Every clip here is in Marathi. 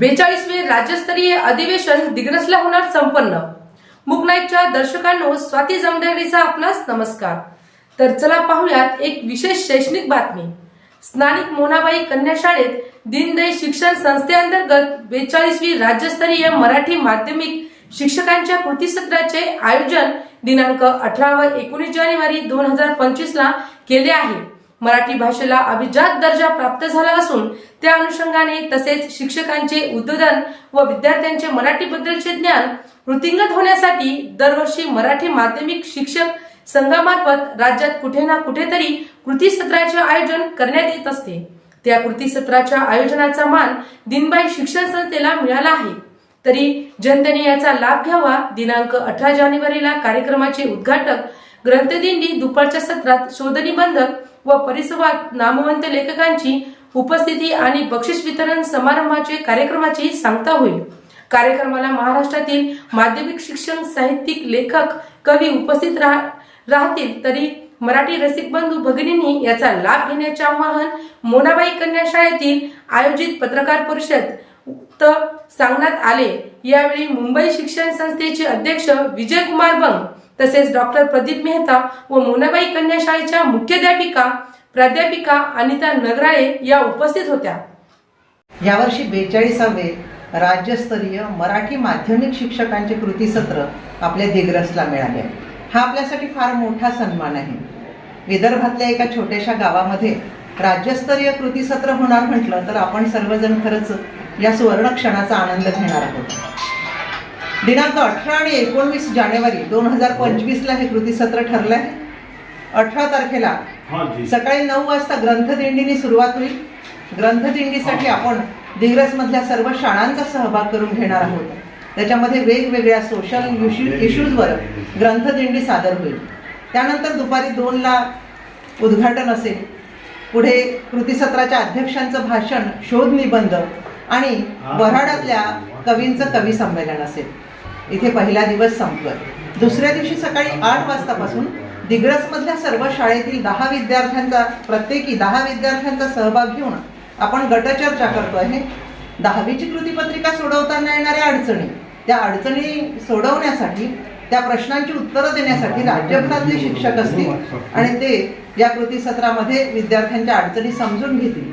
बेचाळीसवे राज्यस्तरीय अधिवेशन दिग्रसला होणार संपन्न. मुकनाईकच्या दर्शकांनो स्वाती जमदारीचा आपणास नमस्कार. तर चला पाहूयात एक विशेष शैक्षणिक बातमी. स्थानिक मोनाबाई कन्या शाळेत दीनदय शिक्षण संस्थेअंतर्गत बेचाळीसवी राज्यस्तरीय मराठी माध्यमिक शिक्षकांच्या कृतीसत्राचे आयोजन दिनांक अठरा व एकोणीस जानेवारी दोन हजार पंचवीस ला केले आहे. मराठी भाषेला अभिजात दर्जा प्राप्त झाला असून त्या अनुषंगाने तसेच शिक्षकांचे उद्बोधन व विद्यार्थ्यांचे मराठीबद्दलचे ज्ञान वृत्तिंगत होण्यासाठी दरवर्षी मराठी माध्यमिक शिक्षक संघामार्फत राज्यात कुठे ना कुठेतरी कृती सत्राचे आयोजन करण्यात येत असते. त्या कृती सत्राच्या आयोजनाचा मान दिनबाई शिक्षण संस्थेला मिळाला आहे. तरी जनतेने याचा लाभ घ्यावा दिनांक अठरा जानेवारीला कार्यक्रमाचे उद्घाटक ग्रंथदिंडी दुपारच्या सत्रात शोधनिबंधक व परिसंवाद नामवंत लेखकांची उपस्थिती आणि बक्षीस वितरण समारंभाचे कार्यक्रमाची सांगता होईल. कार्यक्रमाला महाराष्ट्रातील माध्यमिक शिक्षण साहित्यिक लेखक कवी उपस्थित राह राहतील तरी मराठी रसिक बंधू भगिनींनी याचा लाभ घेण्याचे आवाहन मोनाबाई कन्या शाळेतील आयोजित पत्रकार परिषद उक्त सांगण्यात आले. यावेळी मुंबई शिक्षण संस्थेचे अध्यक्ष विजय कुमार बंग तसेच डॉक्टर प्रदीप मेहता व मोनाबाई कन्या शाळेच्या मुख्याध्यापिका प्राध्यापिका अनिता नगराळे या उपस्थित होत्या. यावर्षी बेचाळीसावे राज्यस्तरीय मराठी माध्यमिक शिक्षकांचे कृती सत्र आपल्या दिग्रसला मिळाले. हा आपल्यासाठी फार मोठा सन्मान आहे. विदर्भातल्या एका छोट्याशा गावामध्ये राज्यस्तरीय कृती सत्र होणार म्हटलं तर आपण सर्वजण खरंच या सुवर्ण क्षणाचा आनंद घेणार आहोत. दिनांक अठरा आणि एकोणवीस जानेवारी दोन हजार पंचवीसला हे कृतीसत्र ठरलं आहे अठरा तारखेला सकाळी नऊ वाजता ग्रंथदिंडीने सुरुवात होईल. ग्रंथदिंडीसाठी आपण दिग्रसमधल्या सर्व शाळांचा सहभाग करून घेणार आहोत. त्याच्यामध्ये वेगवेगळ्या सोशल इश्यूजवर ग्रंथदिंडी सादर होईल. त्यानंतर दुपारी दोनला उद्घाटन असेल. पुढे कृतीसत्राच्या अध्यक्षांचं भाषण शोध निबंध आणि वऱ्हाडातल्या कवींचं कवी संमेलन असेल. इथे पहिला दिवस संपतोय. दुसऱ्या दिवशी सकाळी आठ वाजतापासून दिग्रसमधल्या सर्व शाळेतील दहा विद्यार्थ्यांचा प्रत्येकी दहा विद्यार्थ्यांचा सहभाग घेऊन आपण गटचर्चा करतो आहे दहावीची कृतीपत्रिका सोडवताना येणाऱ्या अडचणी. त्या अडचणी सोडवण्यासाठी त्या प्रश्नांची उत्तरं देण्यासाठी राज्यभरातले शिक्षक असतील आणि ते या कृती सत्रामध्ये विद्यार्थ्यांच्या अडचणी समजून घेतील.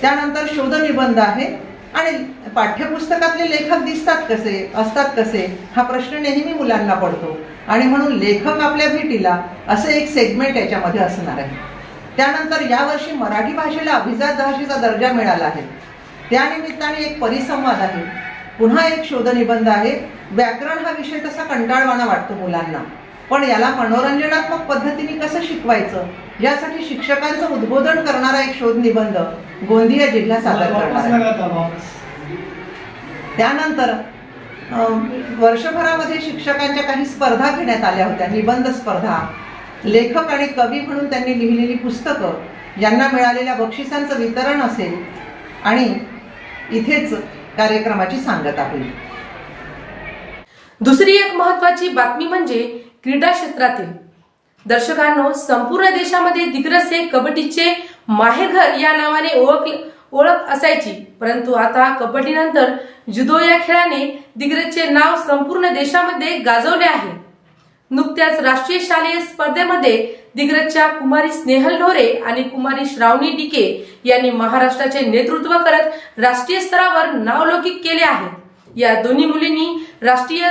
त्यानंतर शोधनिबंध आहे. आणि पाठ्यपुस्तकातले लेखक दिसतात कसे असतात कसे हा प्रश्न नेहमी मुलांना पडतो. आणि म्हणून लेखक आपल्या भेटीला असं एक सेगमेंट याच्यामध्ये असणार आहे. त्यानंतर यावर्षी मराठी भाषेला अभिजात भाषेचा दर्जा मिळाला आहे. त्यानिमित्ताने एक परिसंवाद आहे. पुन्हा एक शोधनिबंध आहे. व्याकरण हा विषय तसा कंटाळवाणा वाटतो मुलांना. पण याला मनोरंजनात्मक पद्धतीने कसं शिकवायचं? यासाठी शिक्षकांचं उद्बोधन करणारा एक शोध निबंध गोंदिया जिल्हा सादर करणार त्यानंतर वर्षभरामध्ये शिक्षकांच्या काही स्पर्धा घेण्यात आल्या होत्या. निबंध स्पर्धा. लेखक आणि कवी म्हणून त्यांनी लिहिलेली पुस्तकं यांना मिळालेल्या बक्षिसांचं वितरण असेल आणि इथेच कार्यक्रमाची सांगता होईल दुसरी एक महत्वाची बातमी म्हणजे क्रीडा क्षेत्रातील दर्शकांनो संपूर्ण देशामध्ये दिग्रस हे कबड्डीचे माहेरघर या नावाने ओळख ओळख असायची. परंतु आता कबड्डीनंतर जुदो या खेळाने दिग्रजचे नाव संपूर्ण देशामध्ये गाजवले आहे. नुकत्याच राष्ट्रीय शालेय स्पर्धेमध्ये दिग्रजच्या कुमारी स्नेहल ढोरे आणि कुमारी श्रावणी डिके यांनी महाराष्ट्राचे नेतृत्व करत राष्ट्रीय स्तरावर नावलौकिक केले आहे. या दोन्ही मुलींनी राष्ट्रीय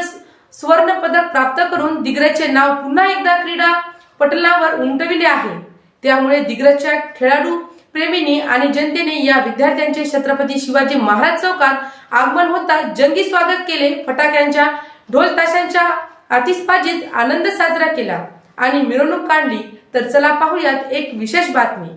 सुवर्ण पदक प्राप्त करून दिग्रजचे नाव पुन्हा एकदा क्रीडा पटलावर उमटविले आहे. त्यामुळे दिग्रजच्या खेळाडू प्रेमींनी आणि जनतेने या विद्यार्थ्यांचे छत्रपती शिवाजी महाराज चौकात आगमन होता जंगी स्वागत केले फटाक्यांच्या ढोल ताशांच्या आतिषबाजीत आनंद साजरा केला आणि मिरवणूक काढली. तर चला पाहूयात एक विशेष बातमी.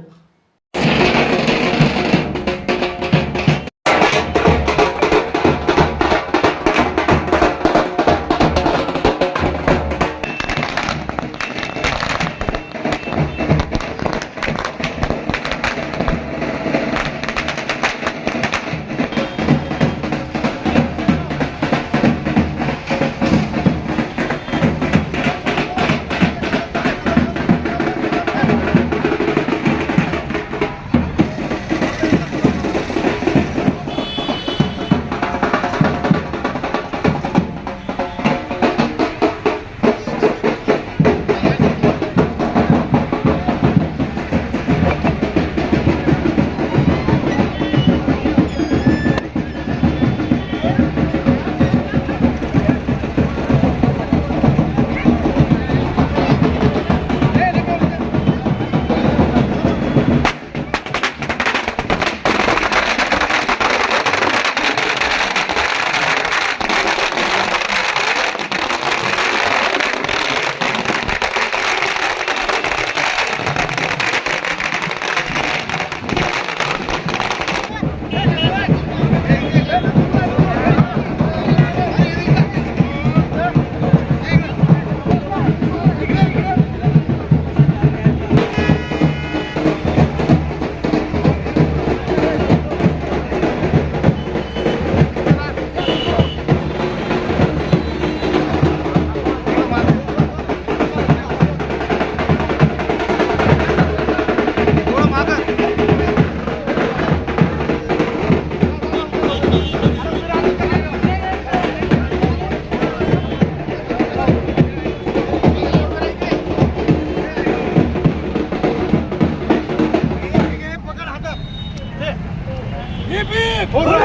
히비 보레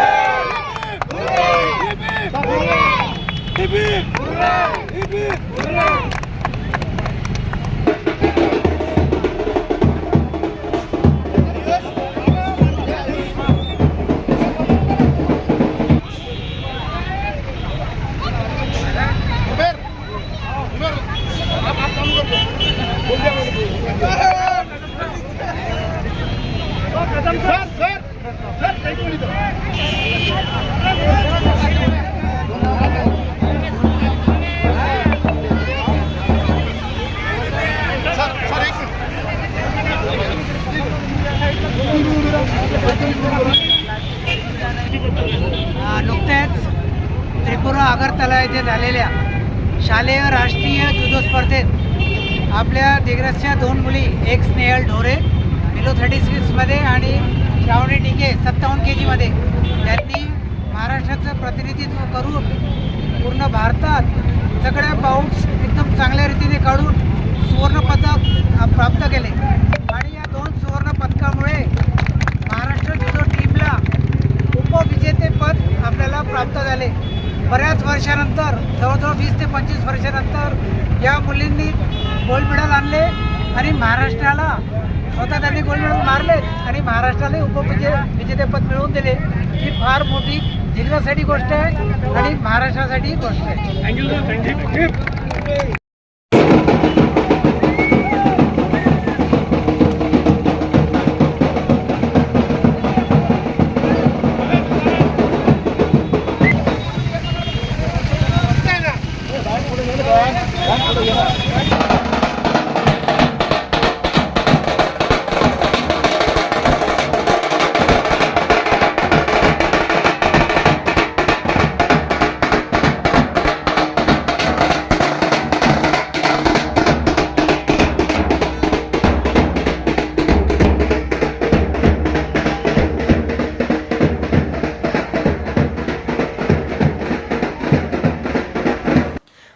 히비 보레 히비 보레 히비 보레 त्रिपुरा अगरतला येथे झालेल्या शालेय राष्ट्रीय जुदो स्पर्धेत आपल्या दिग्रसच्या दोन मुली एक स्नेहल ढोरे बिलो थर्टी सिक्समध्ये आणि श्रावणी टिके सत्तावन्न के जीमध्ये त्यांनी महाराष्ट्राचं प्रतिनिधित्व करून पूर्ण भारतात सगळ्या बाउट्स एकदम चांगल्या रीतीने काढून सुवर्णपदक प्राप्त केले. आणि या दोन सुवर्णपदकामुळे महाराष्ट्र जुदो टीमला उपविजेतेपद आपल्याला प्राप्त झाले. बऱ्याच वर्षानंतर जवळजवळ वीस ते पंचवीस वर्षानंतर या मुलींनी गोल्ड मेडल आणले आणि महाराष्ट्राला स्वतः त्यांनी गोल्ड मेडल मारले आणि महाराष्ट्राला उपविजे विजेतेपद मिळवून दिले. ही फार मोठी जिल्ह्यासाठी गोष्ट आहे आणि महाराष्ट्रासाठी गोष्ट आहे.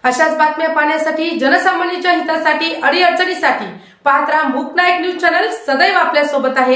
अशाच बातम्या पाहण्यासाठी जनसामान्यांच्या हितासाठी अडीअडचणीसाठी पाहत राहा मूक नायक न्यूज चॅनल. सदैव आपल्यासोबत आहे.